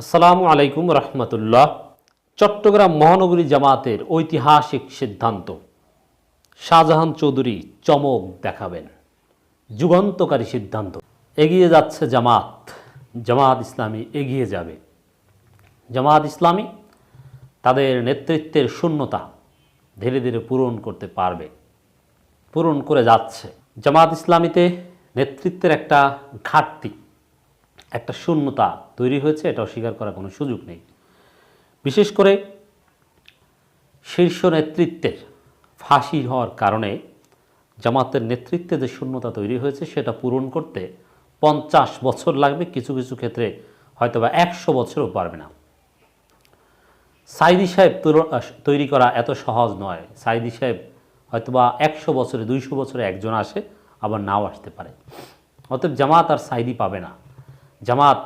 আসসালামু আলাইকুম রহমতুল্লাহ। চট্টগ্রাম মহানগরী জামাতের ঐতিহাসিক সিদ্ধান্ত। শাহজাহান চৌধুরী চমক দেখাবেন। যুগান্তকারী সিদ্ধান্ত। এগিয়ে যাচ্ছে জামাত। জামাত ইসলামী এগিয়ে যাবে। জামাত ইসলামী তাদের নেতৃত্বের শূন্যতা ধীরে ধীরে পূরণ করতে পারবে। পূরণ করে যাচ্ছে। জামাত ইসলামীতে নেতৃত্বের একটা ঘাটতি। একটা শূন্যতা তৈরি হয়েছে, এটা অস্বীকার করার কোনো সুযোগ নেই। বিশেষ করে শীর্ষ নেতৃত্বের ফাঁসি হওয়ার কারণে জামাতের নেতৃত্বে যে শূন্যতা তৈরি হয়েছে, সেটা পূরণ করতে পঞ্চাশ বছর লাগবে, কিছু কিছু ক্ষেত্রে হয়তো বা একশো বছরও পারবে না। সাইদি সাহেব তৈরি করা এত সহজ নয়। সাইদি সাহেব হয়তোবা একশো বছরে, দুইশো বছরে একজন আসে, আবার নাও আসতে পারে। অতএব জামাত আর সাইদি পাবে না। জামাত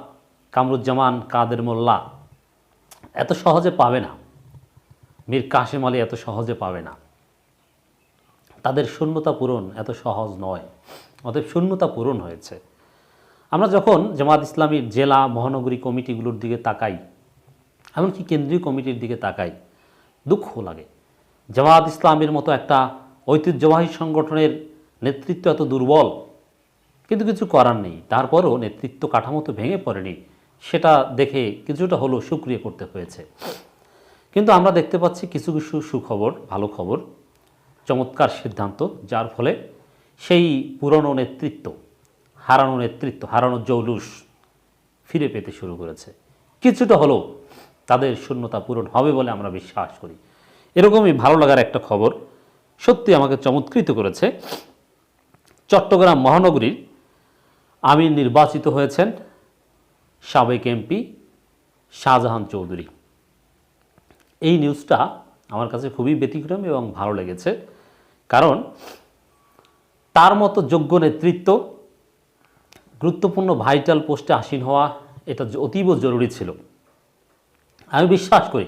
কামরুজ্জামান কাদের মোল্লা এত সহজে পাবে না। মীর কাশেম আলী এত সহজে পাবে না। তাদের শূন্যতা পূরণ এত সহজ নয়, অতএব শূন্যতা পূরণ হয়েছে। আমরা যখন জামাত ইসলামীর জেলা, মহানগরী কমিটিগুলোর দিকে তাকাই, এমনকি কেন্দ্রীয় কমিটির দিকে তাকাই, দুঃখ লাগে। জামাত ইসলামের মতো একটা ঐতিহ্যবাহী সংগঠনের নেতৃত্ব এত দুর্বল কিন্তু কিছু করার নেই। তারপরও নেতৃত্ব কাঠামো তো ভেঙে পড়েনি। সেটা দেখে কিছুটা হলেও সুক্রিয়া করতে হয়েছে। কিন্তু আমরা দেখতে পাচ্ছি কিছু কিছু সুখবর, ভালো খবর, চমৎকার সিদ্ধান্ত, যার ফলে সেই পুরনো নেতৃত্ব, হারানো নেতৃত্ব, হারানো জৌলুস ফিরে পেতে শুরু করেছে। কিছুটা হলেও তাদের শূন্যতা পূরণ হবে বলে আমরা বিশ্বাস করি। এরকমই ভালো লাগার একটা খবর সত্যি আমাকে চমৎকৃত করেছে। চট্টগ্রাম মহানগরীর আমির নির্বাচিত হয়েছেন সাবেক এমপি শাহজাহান চৌধুরী। এই নিউজটা আমার কাছে খুবই ব্যতিক্রম এবং ভালো লেগেছে। কারণ তার মতো যোগ্য নেতৃত্ব, গুরুত্বপূর্ণ ভাইটাল পোস্টে আসীন হওয়া এটা অতীব জরুরি ছিল। আমি বিশ্বাস করি,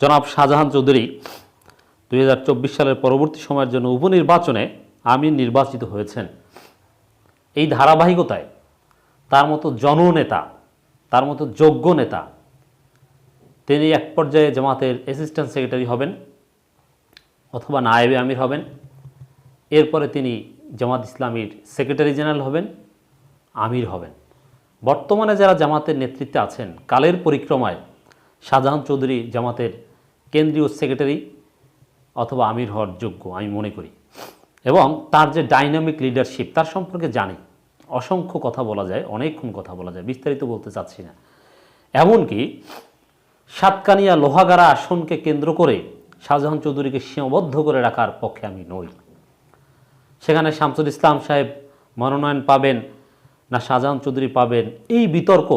জনাব শাহজাহান চৌধুরী দু হাজার চব্বিশ সালের পরবর্তী সময়ের জন্য উপনির্বাচনে আমির নির্বাচিত হয়েছেন। এই ধারাবাহিকতায় তার মতো জননেতা তার মতো যোগ্য নেতা, তিনি এক পর্যায়ে জামাতের অ্যাসিস্ট্যান্ট সেক্রেটারি হবেন অথবা নায়েবে আমির হবেন। এরপরে তিনি জামাত ইসলামীর সেক্রেটারি জেনারেল হবেন, আমির হবেন। বর্তমানে যারা জামাতের নেতৃত্বে আছেন, কালের পরিক্রমায় শাহজাহান চৌধুরী জামাতের কেন্দ্রীয় সেক্রেটারি অথবা আমির হওয়ার যোগ্য, আমি মনে করি। এবং তার যে ডাইনামিক লিডারশিপ তার সম্পর্কে জানি। অসংখ্য কথা বলা যায়, অনেকক্ষণ কথা বলা যায়, বিস্তারিত বলতে চাচ্ছি না। এমনকি সাতকানিয়া লোহাগাড়া আসনকে কেন্দ্র করে শাহজাহান চৌধুরীকে সীমাবদ্ধ করে রাখার পক্ষে আমি নই। সেখানে শামসুল ইসলাম সাহেব মনোনয়ন পাবেন না শাহজাহান চৌধুরী পাবেন, এই বিতর্ক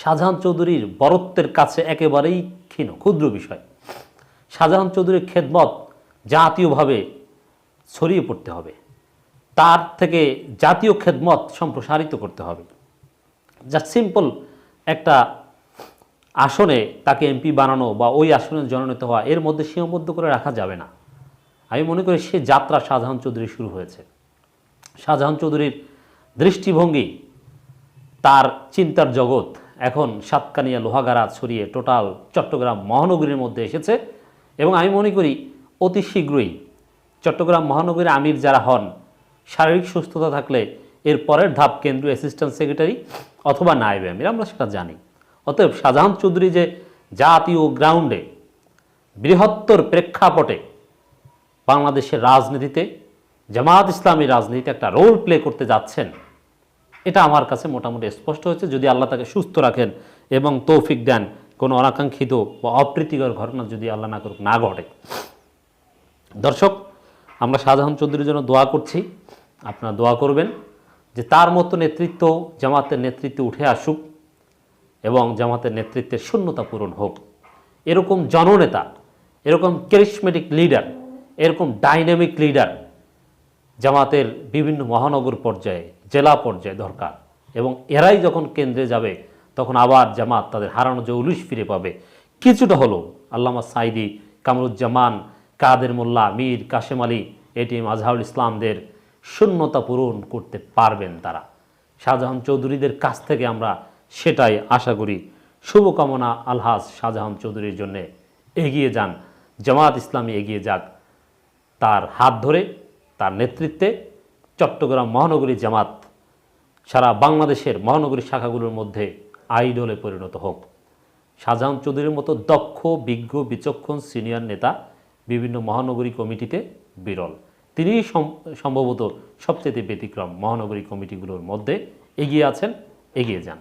শাহজাহান চৌধুরীর বরত্বের কাছে একেবারেই ক্ষীণ, ক্ষুদ্র বিষয়। শাহজাহান চৌধুরীর খেদমত জাতীয়ভাবে ছড়িয়ে পড়তে হবে। তার থেকে জাতীয় খেদমত সম্প্রসারিত করতে হবে। যা সিম্পল একটা আসনে তাকে এমপি বানানো বা ওই আসনে জননীত হওয়া, এর মধ্যে সীমাবদ্ধ করে রাখা যাবে না। আমি মনে করি সে যাত্রা শাহজাহান চৌধুরী শুরু হয়েছে। শাহজাহান চৌধুরীর দৃষ্টিভঙ্গি, তার চিন্তার জগৎ এখন সাতকানিয়া লোহাগাড়া ছড়িয়ে টোটাল চট্টগ্রাম মহানগরীর মধ্যে এসেছে এবং আমি মনে করি অতি শীঘ্রই চট্টগ্রাম মহানগরীর আমির যারা হন, শারীরিক সুস্থতা থাকলে এর পরের ধাপ কেন্দ্রীয় অ্যাসিস্ট্যান্ট সেক্রেটারি অথবা নায়েবে আমির, আমরা সেটা জানি। অতএব শাহজাহান চৌধুরী যে জাতীয় গ্রাউন্ডে বৃহত্তর প্রেক্ষাপটে বাংলাদেশের রাজনীতিতে জামাত ইসলামী রাজনীতিতে একটা রোল প্লে করতে যাচ্ছেন, এটা আমার কাছে মোটামুটি স্পষ্ট হয়েছে। যদি আল্লাহ তাকে সুস্থ রাখেন এবং তৌফিক দেন, কোনো অনাকাঙ্ক্ষিত বা অপ্রীতিকর ঘটনা যদি আল্লাহ না করুক, না ঘটে। দর্শক আমরা শাহজাহান চৌধুরীর জন্য দোয়া করছি। আপনারা দোয়া করবেন যে তার মতো নেতৃত্ব জামাতের নেতৃত্বে উঠে আসুক এবং জামাতের নেতৃত্বের শূন্যতা পূরণ হোক। এরকম জননেতা, এরকম ক্যারিসমেটিক লিডার এরকম ডাইনামিক লিডার জামাতের বিভিন্ন মহানগর পর্যায়ে, জেলা পর্যায়ে দরকার এবং এরাই যখন কেন্দ্রে যাবে, তখন আবার জামাত তাদের হারানো যে উলিশ ফিরে পাবে। কিছুটা হলো আল্লামা সাইদি কামরুজ্জামান কাদের মোল্লা, মীর কাশেম আলী, এটিএম আজহারুল ইসলামদের শূন্যতা পূরণ করতে পারবেন তারা। শাহজাহান চৌধুরীদের কাছ থেকে আমরা সেটাই আশা করি। শুভকামনা আলহাজ শাহজাহান চৌধুরীর জন্য। এগিয়ে যান জামাত ইসলামী এগিয়ে যাক। তার হাত ধরে, তার নেতৃত্বে চট্টগ্রাম মহানগরী জামাত সারা বাংলাদেশের মহানগরী শাখাগুলোর মধ্যে আইডলে পরিণত হোক। শাহজাহান চৌধুরীর মতো দক্ষ, বিজ্ঞ, বিচক্ষণ সিনিয়র নেতা বিভিন্ন মহানগরী কমিটিতে বিরল। সম- সম্ভবত সবচেয়ে ব্যতিক্রম মহানগরী কমিটিগুলোর মধ্যে এগিয়ে আছেন, এগিয়ে যান।